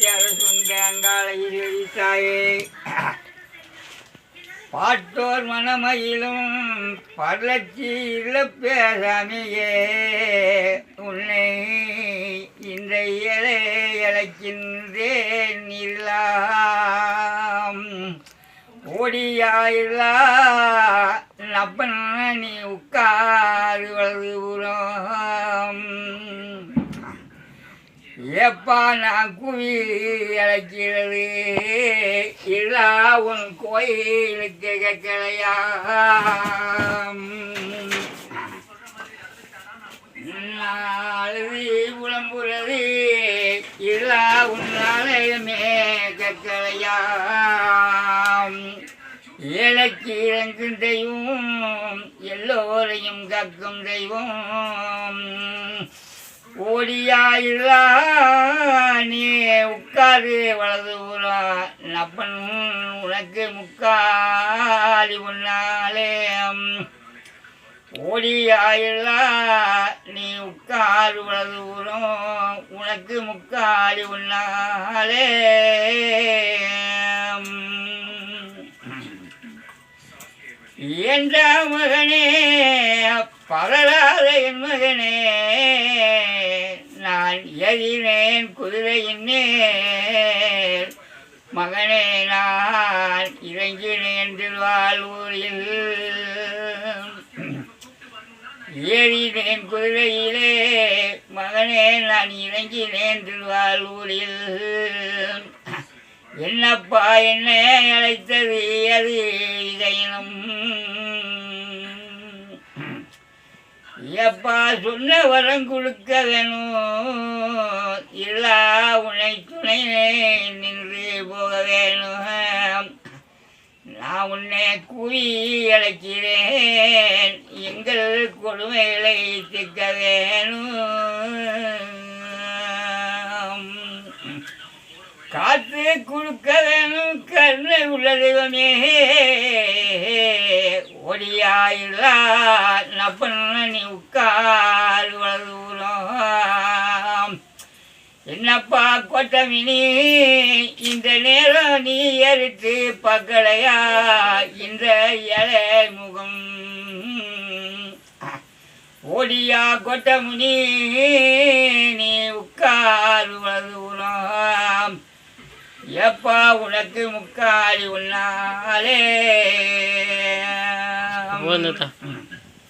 சொந்தங்காலையில் எரித்தாயே பாட்டோர் மனமயிலும் பல்லச்சி இழப்பேசாமியே உன்னை இந்த இலை இழைக்கின்றேன் இல்லாம். ஓடியாயில்லா நப்பன் நீ உட்காரு எப்பா நான் குவி அழைக்கிறது இல்லா உன் கோயிலுக்கு கேட்கலையா நாளது புலம்புறது இல்லா உன்னாலயமே ஆலயமே கேட்கலையா ஏழைக்கு இறங்கும் தெய்வம் எல்லோரையும் கக்கும் தெய்வம். ஓடியாயில்லா நீ உட்காரு வலது ஊரா நப்பன் உனக்கு முக்காலி உன்னாலே ஓடியாயில்லா நீ உட்காரு வலது ஊரம் உனக்கு முக்காலி உன்னாலே என்ற மகனே? பரலாத என் மகனே. நான் எறினேன் குதிரையின் மேல் மகனே நான் இறங்கினேன் திருவாரூரில். ஏறினேன் குதிரையிலே. மகனே நான் இறங்கினேன் திருவாரூரில். என்னப்பா என்ன அழைத்தது? அது இதையினும் எப்பா சொன்ன வரம் கொடுக்க வேணும். இல்லா உன்னை துணை நின்று போக வேணும். நான் உன்னை கூறி அழைக்கிறேன். எங்கள் கொடுமைகளை திக்க வேணும். காத்து கொடுக்க வேணும் கருணை உள்ள தெய்வமே. ஒடியாயில்லா நப்பன் நீ உட்கார் வளர்ந்தூரம். என்னப்பா கொட்டமினி இந்த நேரம் நீ எடுத்து பக்கலையா இந்த இலை முகம். ஓடியா கொட்டமுனி நீ உட்கார் வளர்ந்தூரம் அப்பா உனக்கு முக்காலி உன்னாலே. வந்துட்டா